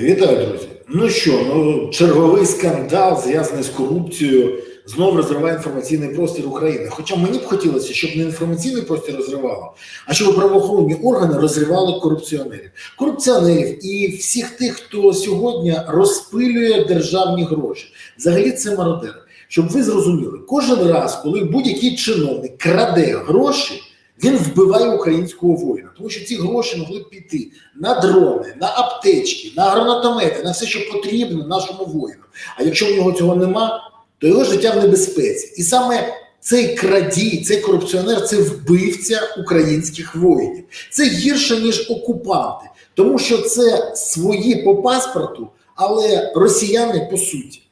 Вітаю, друзі. Ну що, ну черговий скандал зв'язаний з корупцією знов розриває інформаційний простір України. Хоча мені б хотілося, щоб не інформаційний простір розривало, а щоб правоохоронні органи розривали корупціонерів, корупціонерів і всіх тих, хто сьогодні розпилює державні гроші. Взагалі це мародери. Щоб ви зрозуміли, кожен раз, коли будь-який чиновник краде гроші. Він вбиває українського воїна, тому що ці гроші могли піти на дрони, на аптечки, на гранатомети, на все, що потрібно нашому воїну. А якщо в нього цього нема, то його життя в небезпеці. І саме цей крадій, цей корупціонер це вбивця українських воїнів. Це гірше, ніж окупанти, тому що це свої по паспорту, але росіяни по суті.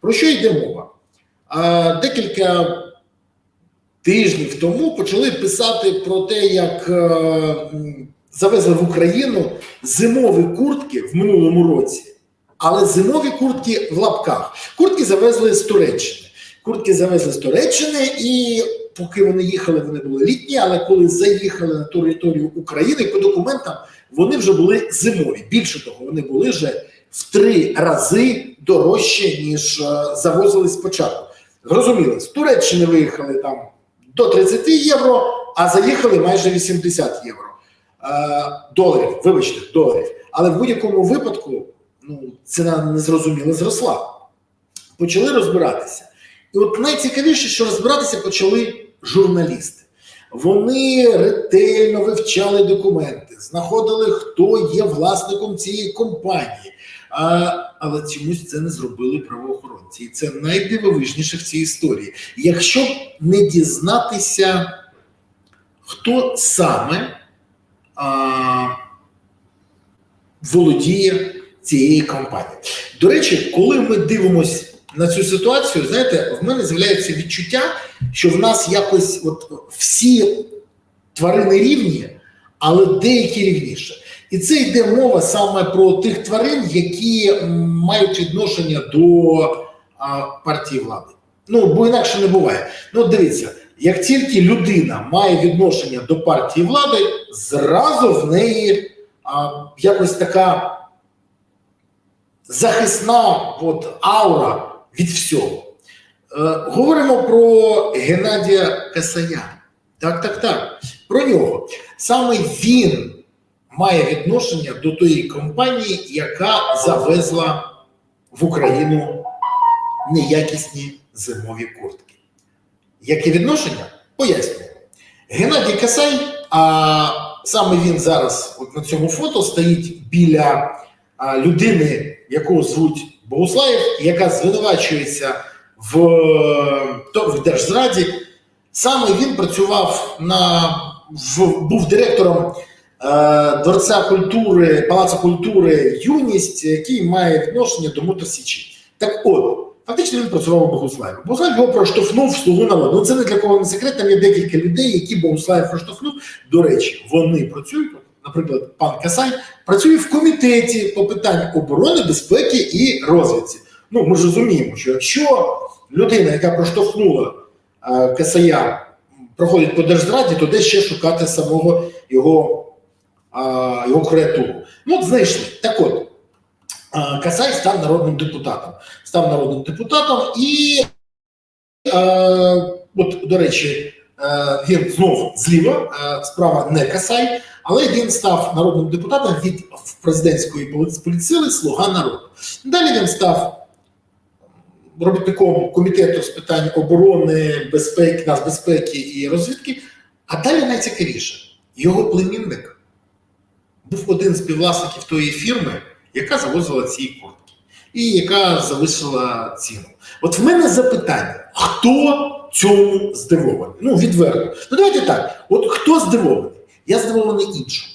Про що йде мова? Декілька тижнів тому почали писати про те, як е, завезли в Україну зимові куртки в минулому році, але зимові куртки в лапках. Куртки завезли з Туреччини. Куртки завезли з Туреччини, і поки вони їхали, вони були літні. Але коли заїхали на територію України по документам, вони вже були зимові. Більше того, вони були вже в три рази дорожче, ніж е, завозили спочатку. Зрозуміло, з Туреччини виїхали там до 30 євро, а заїхали майже 80 євро. Е, доларів, вибачте, доларів. Але в будь-якому випадку ну, ціна незрозуміло зросла. Почали розбиратися. І от найцікавіше, що розбиратися почали журналісти. Вони ретельно вивчали документи, знаходили, хто є власником цієї компанії. А, але чомусь це не зробили правоохоронці. І це найдивовижніше в цій історії. Якщо не дізнатися, хто саме а, володіє цією компанією. До речі, коли ми дивимося на цю ситуацію, знаєте, в мене з'являється відчуття, що в нас якось от всі тварини рівні, але деякі рівніше. І це йде мова саме про тих тварин, які мають відношення до а, партії влади. Ну, бо інакше не буває. Ну, дивіться, як тільки людина має відношення до партії влади, зразу в неї а, якось така захисна от, аура від всього. Е, говоримо про Геннадія Касая. Так, так, так. Про нього. Саме він має відношення до тої компанії, яка завезла в Україну неякісні зимові куртки. Яке відношення? Пояснюю. Геннадій Касай, а саме він зараз от на цьому фото стоїть біля а, людини, яку звуть Богуслаєв, яка звинувачується в, в держзраді. Саме він працював на в, був директором Дворця культури, Палацу культури Юність, який має відношення до Мотосічі. Так от, фактично він працював у Богуславі. Богуслав його проштовхнув в слугу народу. Ну це не для кого не секрет, там є декілька людей, які Богуслав проштовхнув. До речі, вони працюють, наприклад, пан Касай працює в комітеті по питань оборони, безпеки і розвідці. Ну, ми ж розуміємо, що якщо людина, яка проштовхнула е, Касая, проходить по держзраді, то де ще шукати самого його, його креатуру. Ну, от знайшли. Так от, Касай став народним депутатом. Став народним депутатом і, от, до речі, він знов зліва, справа не Касай, але він став народним депутатом від президентської полі- політсили Слуга народу. Далі він став робітником комітету з питань оборони, безпеки, нацбезпеки і розвідки. А далі найцікавіше, його племінник був один з співвласників тої фірми, яка завозила ці куртки, і яка залишила ціну. От в мене запитання: хто цьому здивований? Ну, відверто. Ну, давайте так: от хто здивований? Я здивований іншому,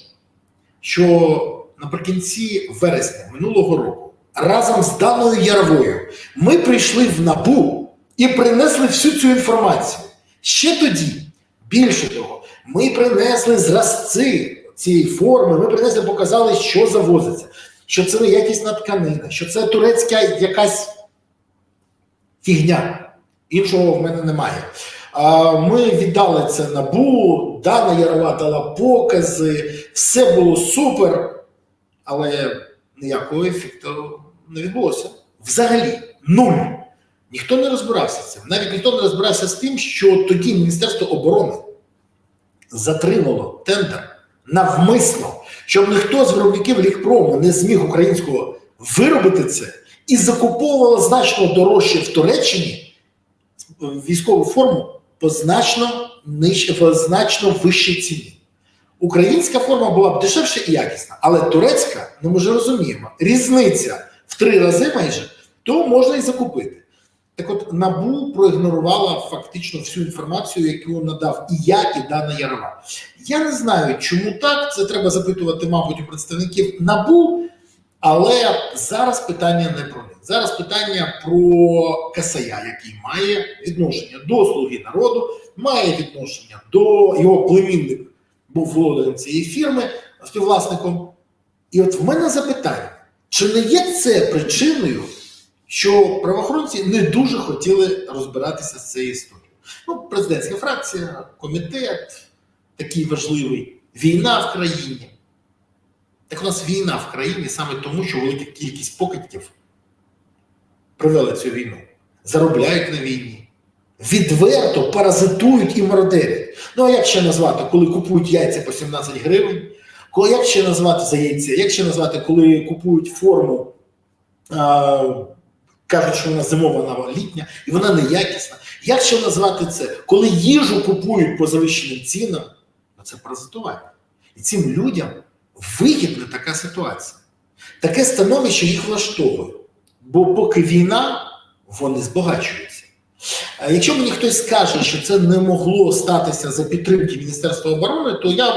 що наприкінці вересня минулого року разом з Даною Яровою ми прийшли в НАБУ і принесли всю цю інформацію. Ще тоді, більше того, ми принесли зразці цієї форми, ми принесли, показали, що завозиться, що це неякісна тканина, що це турецька якась фігня. Іншого в мене немає. Ми віддали це набу, Дана Ярова дала покази, все було супер, але ніякого ефекту не відбулося. Взагалі, нуль. Ніхто не розбирався з цим. Навіть ніхто не розбирався з тим, що тоді Міністерство оборони затримало тендер навмисно, щоб ніхто з виробників лікпрому не зміг українського виробити це і закуповувало значно дорожче в Туреччині військову форму по значно нижче, по значно вищій ціні. Українська форма була б дешевша і якісна, але турецька, ну ми ж розуміємо, різниця в три рази майже, то можна і закупити. Так от НАБУ проігнорувала фактично всю інформацію, яку надав і я, і Дана Ярова. Я не знаю, чому так. Це треба запитувати, мабуть, у представників НАБУ, але зараз питання не про них. Зараз питання про Касая, який має відношення до слуги народу, має відношення до його племінник, був володарем цієї фірми, співвласником. І от в мене запитання: чи не є це причиною? Що правоохоронці не дуже хотіли розбиратися з цією історією. Ну, президентська фракція, комітет такий важливий, війна в країні. Так у нас війна в країні саме тому, що велика кількість покидьків привели цю війну, заробляють на війні, відверто паразитують і мародерять. Ну а як ще назвати, коли купують яйця по 17 гривень? Коли як ще назвати за яйця? Як ще назвати, коли купують форму? А, кажуть, що вона зимова, вона літня, і вона неякісна. Як ще назвати це? Коли їжу купують по завищеним цінам, ну це паразитування. І цим людям вигідна така ситуація. Таке становище їх влаштовує. Бо поки війна, вони збагачуються. Якщо мені хтось скаже, що це не могло статися за підтримки Міністерства оборони, то я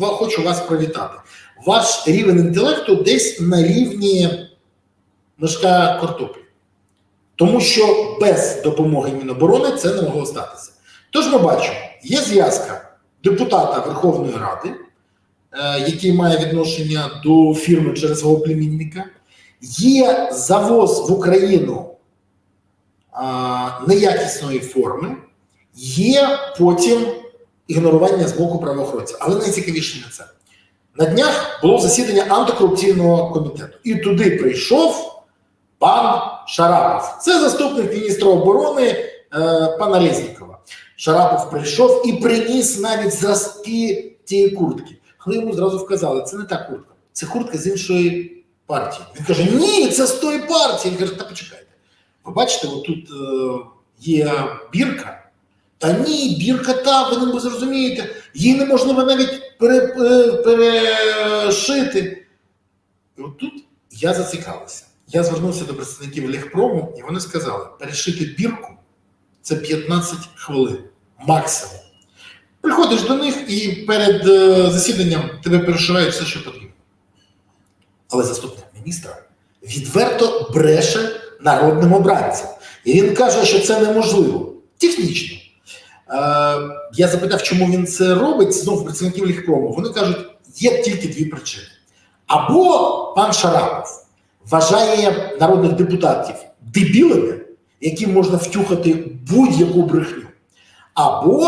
хочу вас привітати. Ваш рівень інтелекту десь на рівні мешка картоплі. Тому що без допомоги Міноборони це не могло статися. Тож ми бачимо, є зв'язка депутата Верховної Ради, е, який має відношення до фірми через свого племінника, є завоз в Україну е, неякісної форми, є потім ігнорування з боку правоохоронців. Але найцікавіше не це. На днях було засідання антикорупційного комітету, і туди прийшов пан Шарапов. Це заступник міністра оборони е, пана Резнікова. Шарапов прийшов і приніс навіть зразки тієї куртки. Але йому зразу вказали, це не та куртка, це куртка з іншої партії. Він каже: Ні, це з тої партії. Він каже, та почекайте. Ви бачите, отут е, є бірка. Та ні, бірка та, ви не зрозумієте, її неможливо навіть пере, е, перешити. І от тут я зацікавився. Я звернувся до представників Легпрому, і вони сказали: перешити бірку це 15 хвилин максимум. Приходиш до них і перед е, засіданням тебе перешивають все, що потрібно. Але заступник міністра відверто бреше народним обранцям. І він каже, що це неможливо. Технічно. Е, я запитав, чому він це робить. Знову представників Легпрому. Вони кажуть, є тільки дві причини. Або пан Шарапов вважає народних депутатів дебілами, яким можна втюхати будь-яку брехню, або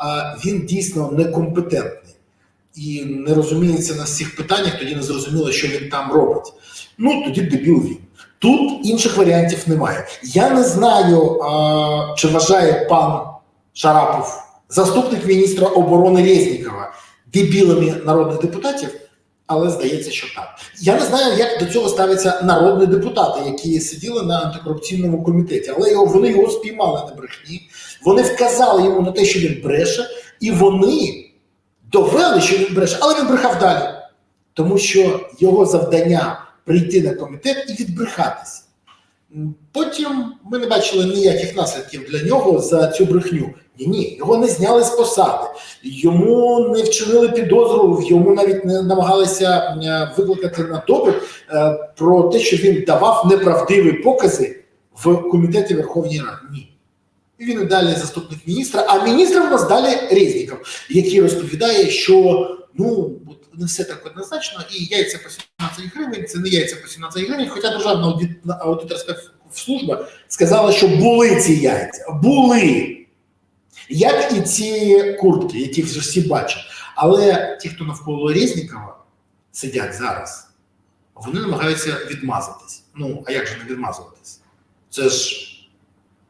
а, він дійсно некомпетентний і не розуміється на всіх питаннях, тоді не зрозуміло, що він там робить. Ну тоді дебіл він. Тут інших варіантів немає. Я не знаю, а, чи вважає пан Шарапов, заступник міністра оборони Резнікова, дебілами народних депутатів. Але здається, що так. Я не знаю, як до цього ставляться народні депутати, які сиділи на антикорупційному комітеті, але його вони його спіймали на брехні. Вони вказали йому на те, що він бреше, і вони довели, що він бреше, але він брехав далі, тому що його завдання прийти на комітет і відбрехатися. Потім ми не бачили ніяких наслідків для нього за цю брехню. Ні, ні, його не зняли з посади, йому не вчинили підозру, йому навіть не намагалися е, викликати на допит е, про те, що він давав неправдиві покази в комітеті Верховної Ради. Ні. Він і далі заступник міністра, а міністр у нас далі Резніков, який розповідає, що ну не все так однозначно, і яйця по 17 гривень, це не яйця по 17 гривень, хоча державна аудиторська служба сказала, що були ці яйця. Були. Як і ці куртки, які всі бачать. Але ті, хто навколо Резнікова сидять зараз, вони намагаються відмазатись. Ну, а як же не відмазуватись? Це ж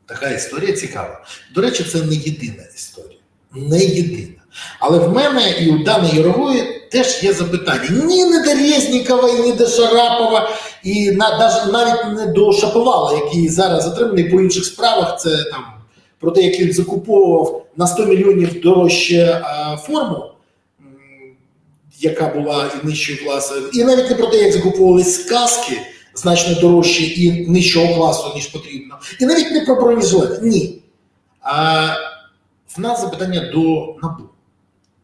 така історія цікава. До речі, це не єдина історія. Не єдина. Але в мене і у Дани Ярової теж є запитання. Ні, не до Резнікова, і не до Шарапова, і на, навіть, навіть не до Шаповала, який зараз затриманий по інших справах. Це там про те, як він закуповував на 100 мільйонів дорожче форму, яка була і нижчої класу, і навіть не про те, як закуповувались сказки значно дорожчі і нижчого класу, ніж потрібно. І навіть не про бронежилет. Ні. А в нас запитання до НАБУ.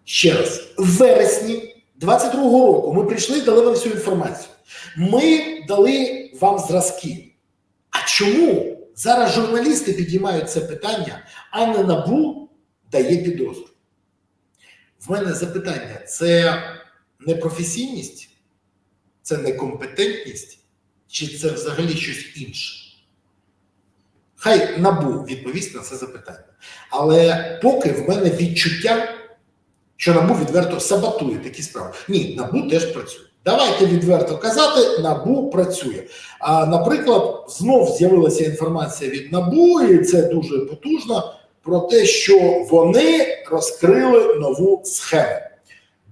Ще раз, в вересні 22-го року ми прийшли і дали вам всю інформацію. Ми дали вам зразки. А чому зараз журналісти підіймають це питання, а не НАБУ дає підозру? В мене запитання: це непрофесійність, це некомпетентність, чи це взагалі щось інше? Хай НАБУ відповість на це запитання. Але поки в мене відчуття, що НАБУ відверто саботує такі справи. Ні, НАБУ теж працює. Давайте відверто казати, НАБУ працює. А, наприклад, знов з'явилася інформація від НАБУ, і це дуже потужно, про те, що вони розкрили нову схему.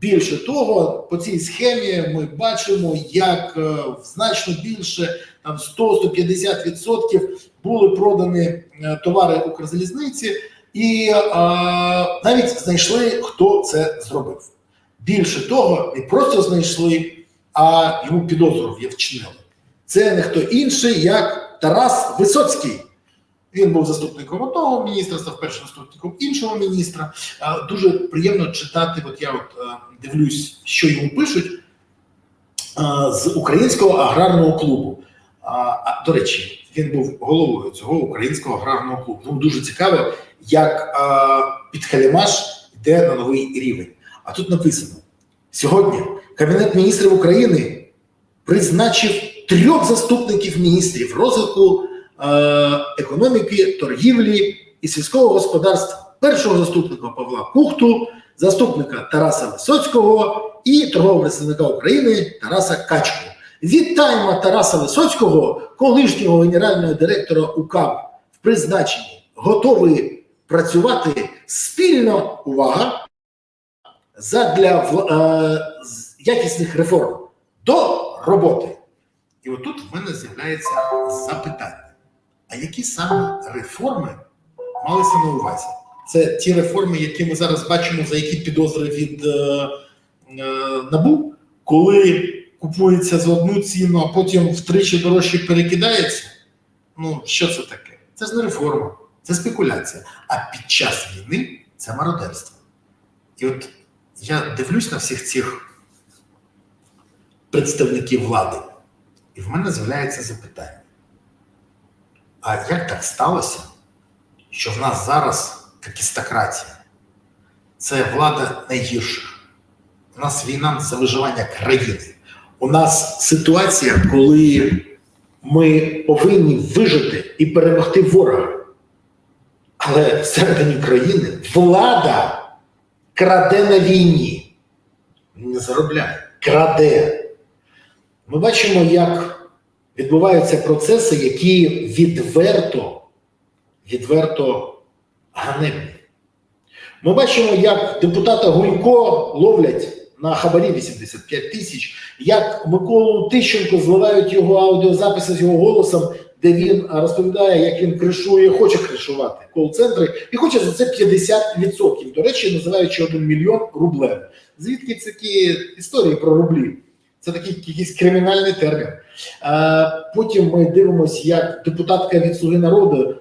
Більше того, по цій схемі ми бачимо, як е, значно більше там 100-150% були продані е, товари Укрзалізниці, і е, навіть знайшли, хто це зробив. Більше того, не просто знайшли, а йому підозру вчинили. Це не хто інший, як Тарас Висоцький. Він був заступником одного міністра, став першим заступником іншого міністра. Е, Дуже приємно читати. От я от е, дивлюсь, що йому пишуть е, з українського аграрного клубу. До речі, він був головою цього українського аграрного клубу. Тому дуже цікаво, як а, підхалімаш йде на новий рівень. А тут написано: сьогодні Кабінет міністрів України призначив трьох заступників міністрів розвитку е, економіки, торгівлі і сільського господарства. Першого заступника Павла Кухту, заступника Тараса Висоцького і торгового представника України Тараса Качку. Вітаємо Тараса Висоцького, колишнього генерального директора УКАБ в призначенні. Готовий працювати спільно. Увага! задля е, якісних реформ до роботи. І отут в мене з'являється запитання: а які саме реформи малися на увазі? Це ті реформи, які ми зараз бачимо, за які підозри від е, е, НАБУ, коли купується за одну ціну, а потім втричі дорожче перекидається. Ну, що це таке? Це ж не реформа, це спекуляція. А під час війни це мародерство. І от я дивлюсь на всіх цих представників влади, і в мене з'являється запитання: а як так сталося, що в нас зараз какістократія? Це влада найгірших. У нас війна за виживання країни. У нас ситуація, коли ми повинні вижити і перемогти ворога. Але всередині країни влада краде на війні. Не заробляє, краде. Ми бачимо, як відбуваються процеси, які відверто, відверто ганебні. Ми бачимо, як депутата Гунько ловлять на хабарі 85 тисяч, як Миколу Тищенко зливають його аудіозаписи з його голосом, де він розповідає, як він кришує, хоче кришувати кол-центри і хоче за це 50%. До речі, називаючи 1 мільйон рублем. Звідки такі історії про рублі? Це такий якийсь кримінальний термін. Потім ми дивимося, як депутатка від Слуги народу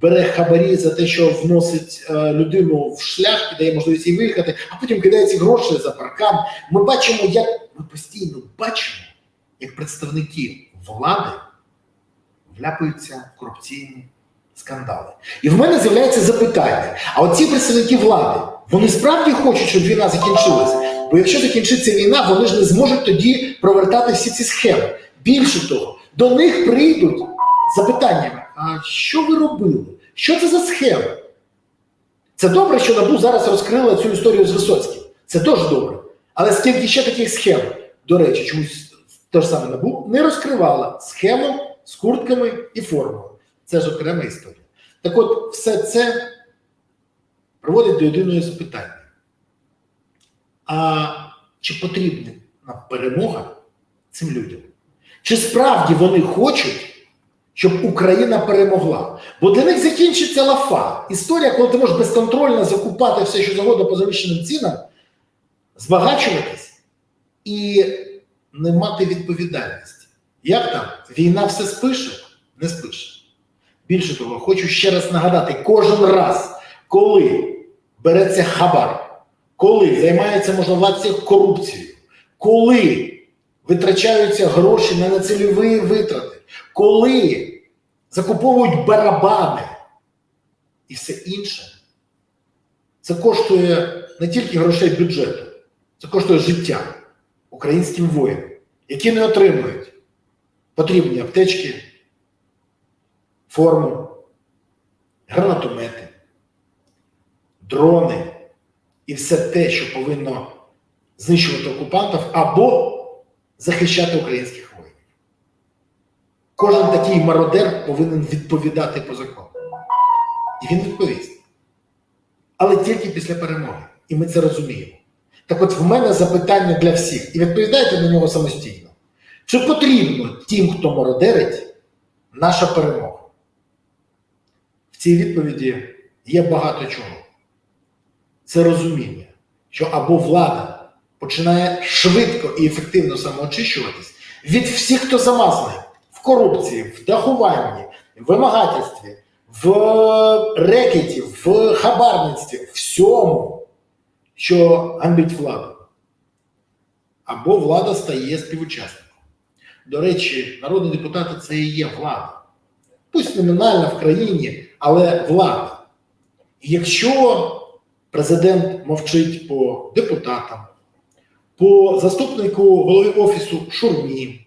бере хабарі за те, що вносить е, людину в шлях і дає можливість їй виїхати, а потім кидає ці гроші за паркан. Ми бачимо, як ми постійно бачимо, як представники влади вляпаються в корупційні скандали. І в мене з'являється запитання: а от ці представники влади, вони справді хочуть, щоб війна закінчилася? Бо якщо закінчиться війна, вони ж не зможуть тоді провертати всі ці схеми. Більше того, до них прийдуть запитаннями: а що ви робили? Що це за схема? Це добре, що НАБУ зараз розкрила цю історію з Висоцьким. Це дуже добре. Але скільки ще таких схем, до речі, чомусь то ж саме НАБУ, не розкривала схему з куртками і формою. Це ж окрема історія. Так от, все це приводить до єдиного запитання. А чи потрібна перемога цим людям? Чи справді вони хочуть, щоб Україна перемогла? Бо для них закінчиться лафа. Історія, коли ти можеш безконтрольно закупати все, що завгодно по завищеним цінам, збагачуватись і не мати відповідальності. Як там? Війна все спише? Не спише. Більше того, хочу ще раз нагадати: кожен раз, коли береться хабар, коли займається можновладці корупцією, коли витрачаються гроші на нецільові витрати, коли закуповують барабани і все інше, це коштує не тільки грошей бюджету, це коштує життя українським воїнам, які не отримують потрібні аптечки, форму, гранатомети, дрони і все те, що повинно знищувати окупантів або захищати українських воїнів. Кожен такий мародер повинен відповідати по закону. І він відповість. Але тільки після перемоги. І ми це розуміємо. Так от в мене запитання для всіх, і відповідайте на нього самостійно. Чи потрібно тим, хто мародерить, наша перемога? В цій відповіді є багато чого. Це розуміння, що або влада починає швидко і ефективно самоочищуватись від всіх, хто замазаний в корупції, в дахуванні, в вимагательстві, в рекеті, в хабарництві, всьому, що ганьбить владу. Або влада стає співучасником. До речі, народні депутати це і є влада. Пусть номінальна в країні, але влада. І якщо президент мовчить по депутатам, по заступнику голови офісу Шурмі,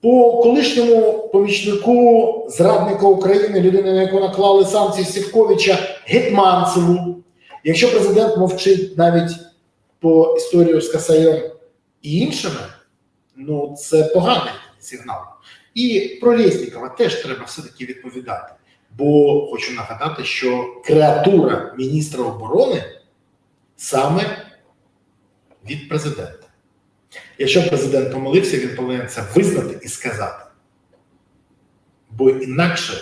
по колишньому помічнику зрадника України, людини, на яку наклали санкції Сівковича Гетманцеву, якщо президент мовчить навіть по історію з Касаєм і іншими, ну це поганий сигнал. І про Резнікова теж треба все-таки відповідати. Бо хочу нагадати, що креатура міністра оборони саме від президента. Якщо президент помилився, він повинен це визнати і сказати. Бо інакше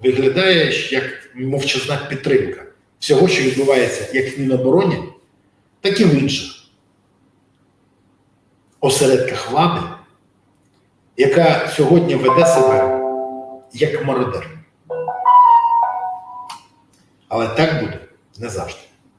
виглядає як мовчазна підтримка всього, що відбувається як в Мінобороні, так і в інших осередках влади, яка сьогодні веде себе як мародер. Але так буде не завжди.